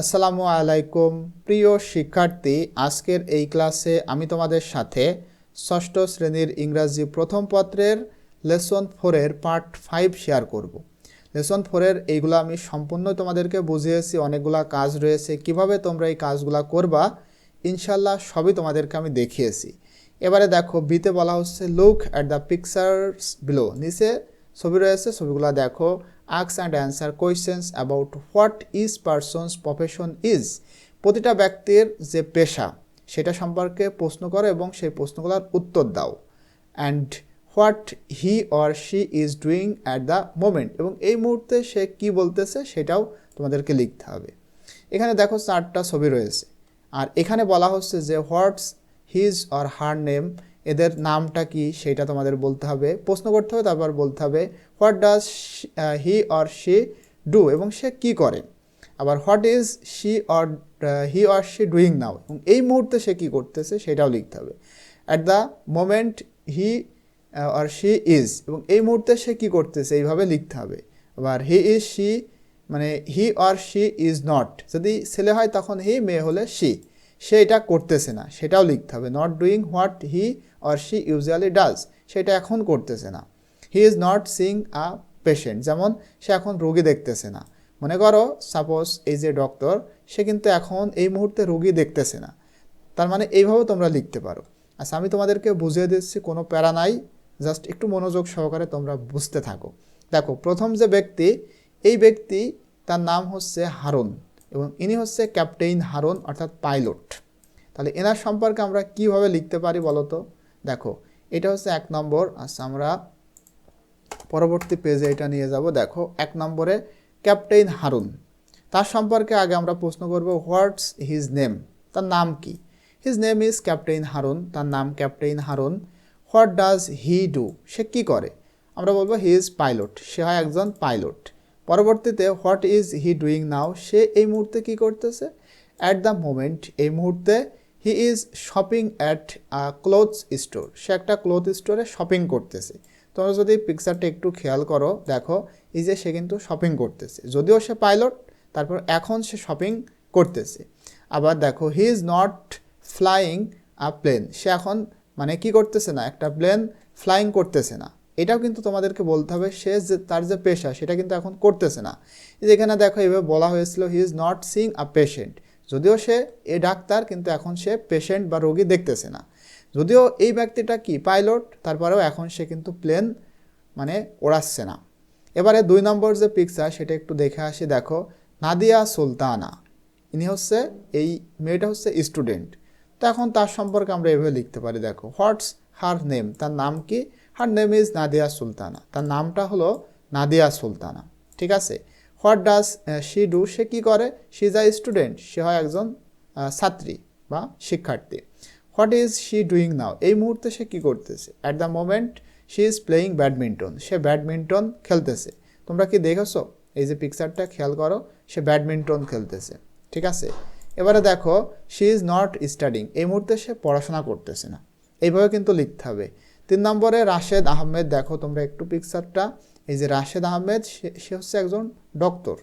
আসসালামু আলাইকুম। প্রিয় শিক্ষার্থী, আজকের এই ক্লাসে আমি তোমাদের সাথে ষষ্ঠ শ্রেণির ইংরাজি প্রথম পত্রের লেসন ফোরের পার্ট ফাইভ শেয়ার করব। লেসন ফোরের এইগুলো আমি সম্পূর্ণ তোমাদেরকে বুঝিয়েছি, অনেকগুলা কাজ রয়েছে, কীভাবে তোমরা এই কাজগুলো করবা, ইনশাল্লাহ সবই তোমাদেরকে আমি দেখিয়েছি। এবারে দেখো, বিতে বলা হচ্ছে look at the pictures below নিচে ছবি রয়েছে, ছবিগুলো দেখো। আক্স and answer questions about what is person's profession is প্রতিটা ব্যক্তির যে পেশা, সেটা সম্পর্কে প্রশ্ন করো এবং সেই প্রশ্নগুলোর উত্তর দাও। And what he or she is doing at the moment এবং এই মুহূর্তে সে কি বলতেছে, সেটাও তোমাদেরকে লিখতে হবে। এখানে দেখো চারটা ছবি রয়েছে। আর এখানে বলা হচ্ছে যে what's his or her name এদের নামটা কি সেটা তোমাদের বলতে হবে, প্রশ্ন করতে হবে, তারপর বলতে হবে, what does he or she do এবং সে কি করে? আবার what is she or he or she doing now এবং এই মুহূর্তে সে কী করতেছে সেটাও লিখতে হবে। At the moment he or she is এবং এই মুহূর্তে সে কী করতেছে এইভাবে লিখতে হবে। আবার হি ইজ শি মানে he or she is not, যদি ছেলে হয় তখন হি, মেয়ে হলে শি। সে এটা করতেছে না, সেটাও লিখতে হবে। Not doing what he or she usually does সেটা এখন করতেছে না। He is not seeing a patient যেমন সে এখন রোগী দেখতেছে না। মনে করো সাপোজ এই যে ডক্টর সে কিন্তু এখন এই মুহূর্তে রোগী দেখতেছে না। তার মানে এইভাবে তোমরা লিখতে পারো। আচ্ছা আমি তোমাদেরকে বুঝিয়ে দিচ্ছি, কোনো প্যারা নাই। জাস্ট একটু মনোযোগ সহকারে তোমরা বুঝতে থাকো। দেখো, প্রথম যে ব্যক্তি, এই ব্যক্তি তার নাম হচ্ছে হারুন। এবং ইনি হচ্ছে ক্যাপ্টেইন হারুন অর্থাৎ পাইলট। তাহলে এনার সম্পর্কে আমরা কীভাবে লিখতে পারি বলো তো দেখো, এটা হচ্ছে এক নম্বর আচ্ছা আমরা পরবর্তী পেজে এটা নিয়ে যাব। দেখো, এক নম্বরে ক্যাপ্টেইন হারুন। তার সম্পর্কে আগে আমরা প্রশ্ন করব, হোয়াটস হিজ নেম? তার নাম কি? His name is captain Harun. তার নাম captain Harun. What does he do? সে কী করে? আমরা বলব হি ইজ পাইলট। সে হয় একজন পাইলট। পরবর্তীতে what is he doing now সে এই মুহূর্তে কি করতেছে? অ্যাট দ্য মোমেন্ট এই মুহূর্তে he is shopping at clothes store সে একটা ক্লোথ স্টোরে শপিং করতেছে। তোমরা যদি পিকচারটা একটু খেয়াল করো, দেখো, এই যে সে কিন্তু শপিং করতেছে। যদিও সে পাইলট তারপর এখন সে শপিং করতেছে। আবার দেখো he is not flying a plane সে এখন মানে কি করতেছে না, একটা প্লেন ফ্লাইং করতেছে না। এটাও কিন্তু তোমাদেরকে বলতে হবে, সে যে, তার যে পেশা, সেটা কিন্তু এখন করতেছে না। যেখানে দেখো, এভাবে বলা হয়েছিল he is not seeing a patient যদিও সে এ ডাক্তার, কিন্তু এখন সে পেশেন্ট বা রোগী দেখতেছে না। যদিও এই ব্যক্তিটা কি পাইলট তারপরেও এখন সে কিন্তু প্লেন মানে ওড়াচ্ছে না। এবারে দুই নম্বর যে পিকচার সেটা একটু দেখে আসি, দেখো, নাদিয়া সুলতানা। ইনি হচ্ছে এই মেয়েটা হচ্ছে স্টুডেন্ট তো এখন তার সম্পর্কে আমরা এভাবে লিখতে পারি, দেখো, হোয়াটস হার নেম, তার নাম কি? Her name is Nadia Sultana তার নামটা হলো নাদিয়া সুলতানা ঠিক আছে? হোয়াট ডাজ শি ডু সে কী করে? সি ইজ আ স্টুডেন্ট সে হয় একজন ছাত্রী বা শিক্ষার্থী। What is she doing now এই মুহূর্তে সে কী করতেছে? At the moment she is playing badminton say badminton খেলতেছে। তোমরা কি দেখেছ? এই যে পিকচারটা খেয়াল করো, সে ব্যাডমিন্টন খেলতেছে। ঠিক আছে? এবারে দেখো শি ইজ নট স্টাডিং এই মুহূর্তে সে পড়াশোনা করতেছে না। এইভাবে কিন্তু লিখতে হবে। তিন নম্বরে রাশেদ আহমেদ, দেখো তোমরা একটু পিকচারটা এই যে রাশেদ আহমেদ, সে হচ্ছে একজন ডক্টর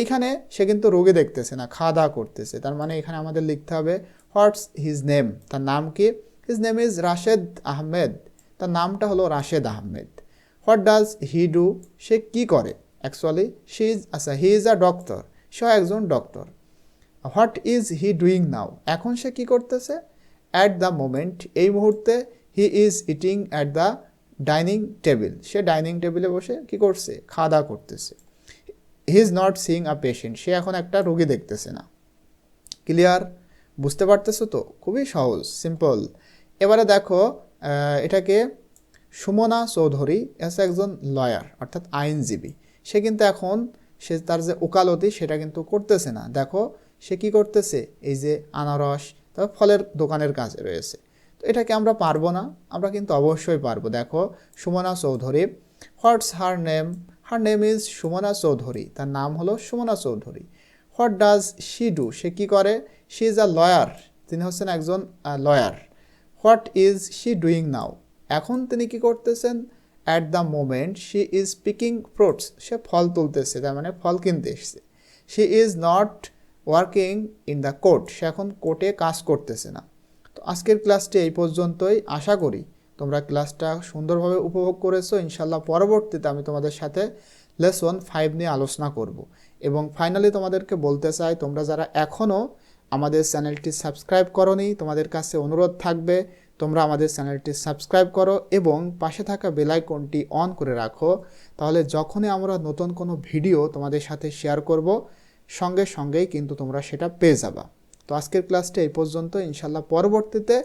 এইখানে সে কিন্তু রোগে দেখতেছে না খাওয়া দাওয়া করতেছে। তার মানে এখানে আমাদের লিখতে হবে হোয়াটস হিজ নেম তার নাম কি? His name is Rashed Ahmed. তার নামটা হলো Rashed Ahmed. What does he do সে কি করে? অ্যাকচুয়ালি শি ইজ আচ্ছা হি ইজ আ ডক্টর সে একজন doctor what is he doing now এখন সে কি করতেছে? অ্যাট দ্য মোমেন্ট এই মুহূর্তে he is eating at the dining table say dining টেবিলে বসে কি করছে? খাওয়া দাওয়া করতেছে। He is not seeing a patient সে এখন একটা রোগী দেখতেছে না। ক্লিয়ার বুঝতে পারতেছো তো? খুবই সহজ সিম্পল এবারে দেখো এটাকে সুমনা চৌধুরী এসে একজন লয়ার অর্থাৎ আইনজীবী। সে কিন্তু এখন, সে তার যে ওকালতি, সেটা কিন্তু করতেছে না। দেখো, সে কি করতেছে? এই যে আনারস, তারপর ফলের দোকানের কাজে রয়েছে। এটাকে আমরা পারব না, আমরা কিন্তু অবশ্যই পারব। দেখো, Sumana Chowdhury, what's her name? Her name is Sumana Chowdhury, তার নাম হলো Sumana Chowdhury. What does she do? সে কী করে? শি ইজ আ লয়ার, তিনি হচ্ছেন একজন lawyer. What is she doing now? এখন তিনি কি করতেছেন? At the moment she is picking fruits, সে ফল তুলতেছে, তার মানে ফল কিনতে এসছে। She is not working in the court, সে এখন কোর্টে কাজ করতেছে না। আজকের ক্লাসটি এই পর্যন্তই। আশা করি তোমরা ক্লাসটা সুন্দরভাবে উপভোগ করেছ। ইনশাল্লাহ পরবর্তীতে আমি তোমাদের সাথে লেসন ফাইভ নিয়ে আলোচনা করব। এবং ফাইনালি তোমাদেরকে বলতে চাই, তোমরা যারা এখনও আমাদের চ্যানেলটি সাবস্ক্রাইব করনি, তোমাদের কাছে অনুরোধ থাকবে, তোমরা আমাদের চ্যানেলটি সাবস্ক্রাইব করো এবং পাশে থাকা বেলাইকনটি অন করে রাখো। তাহলে যখনই আমরা নতুন কোনো ভিডিও তোমাদের সাথে শেয়ার করব, সঙ্গে সঙ্গেই কিন্তু তোমরা সেটা পেয়ে যাবা। তো আজকের ক্লাসটা এই পর্যন্ত। ইনশাল্লাহ পরবর্তীতে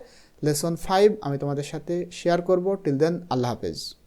লেসন ফাইভ আমি তোমাদের সাথে শেয়ার করব। টিল দেন আল্লাহ হাফেজ।